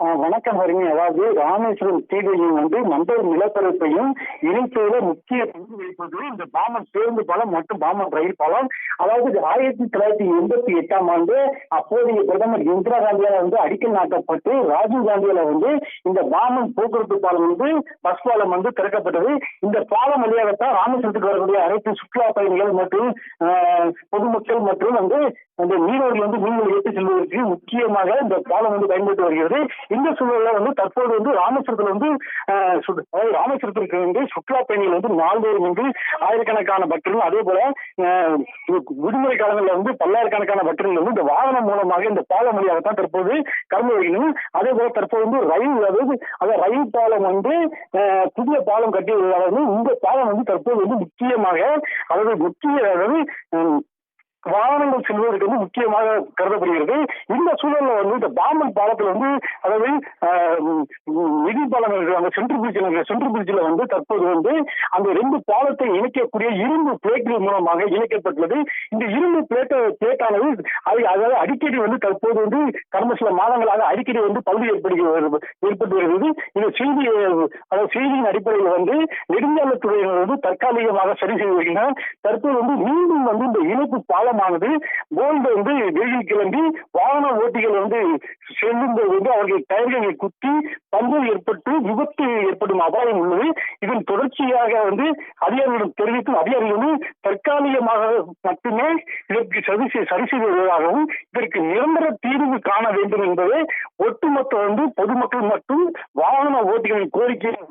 வணக்கம் ஹரிணி. அதாவது ராமேஸ்வரம் தீவையும் வந்து மண்டல நிலப்பரப்பையும் இணைப்பதில் முக்கிய பங்கு வகிப்பது இந்த பாமன் பேருந்து பாலம் மற்றும் பாமன் ரயில் பாலம். அதாவது ஆயிரத்தி தொள்ளாயிரத்தி எண்பத்தி எட்டாம் ஆண்டு அப்போதைய பிரதமர் இந்திரா காந்தியால வந்து அடிக்கல் நாட்டப்பட்டு ராஜீவ் காந்தியால வந்து இந்த பாமன் போக்குவரத்து பாலம் வந்து பஸ் பாலம் வந்து திறக்கப்பட்டது. இந்த பாலம் வழியாகத்தான் ராமேஸ்வரத்துக்கு வரக்கூடிய அனைத்து சுற்றுலா பயணிகள் மற்றும் பொதுமக்கள் மற்றும் வந்து அந்த மீனவர்கள் வந்து மீன்களை ஏற்றி செல்வதற்கு முக்கியமாக இந்த பாலம் வந்து பயன்பட்டு வருகிறது. இந்த சூழல்ல வந்து தற்போது வந்து ராமேஸ்வரத்துல வந்து அதாவது ராமேஸ்வரத்திற்கு வந்து சுற்றுலா பயணிகள் வந்து நாள்தோறும் வந்து ஆயிரக்கணக்கான பக்தர்கள் அதே போல விடுமுறை காலங்களில் வந்து பல்லாயிரக்கணக்கான பக்தர்கள் வந்து இந்த வாகனம் மூலமாக இந்த பாலம் வழியாகத்தான் தற்போது கடந்து வருகின்றனர் அதே போல தற்போது வந்து ரயில் அதாவது அந்த ரயில் பாலம் வந்து புதிய பாலம் கட்டி வந்து இந்த பாலம் வந்து தற்போது வந்து முக்கியமாக அதாவது முக்கிய அதாவது வாகனங்கள் செல்வதற்கு வந்து முக்கியமாக கருதப்படுகிறது. இந்த சூழல்ல வந்து இந்த பாம்பன் பாலத்தில் வந்து அதாவது நிதி பாலம் அந்த சென்ட்ரல் பிரிட்ஜ் சென்ட்ரல் பிரிட்ஜில் வந்து தற்போது வந்து அந்த ரெண்டு பாலத்தை இணைக்கக்கூடிய இரும்பு பிளேட்கள் மூலமாக இணைக்கப்பட்டுள்ளது. இந்த இரும்பு பிளேட் பிளேட்டானது அது அதாவது அடிக்கடி வந்து தற்போது வந்து கடந்த சில மாதங்களாக அடிக்கடி வந்து பகுதி ஏற்படுகிறது ஏற்பட்டு வருகிறது இந்த செய்தி அதாவது செய்தியின் அடிப்படையில் வந்து நெடுஞ்சாலைத்துறையினர் வந்து தற்காலிகமாக சரி செய்து வருகின்றனர். தற்போது வந்து மீண்டும் வந்து இந்த இணைப்பு பாலமானது கோல்டு வந்து வெளியில் கிளம்பி வாகன ஓட்டிகள் வந்து செல்லும் போது வந்து அவர்கள் டயர்களை குத்தி பஞ்சம் ஏற்பட்டு விபத்து ஏற்படும் அபாயம் உள்ளது. இதன் தொடர்ச்சியாக வந்து அதிகாரிகளிடம் தெரிவிக்கும் அதிகாரிகள் வந்து தற்காலிகமாக மட்டுமே இதற்கு சரி சரி செய்து வருவதாகவும் இதற்கு நிரந்தர தீர்வு காண வேண்டும் என்பது ஒட்டுமொத்த வந்து பொதுமக்கள் மற்றும் வாகன ஓட்டிகளின் கோரிக்கையாக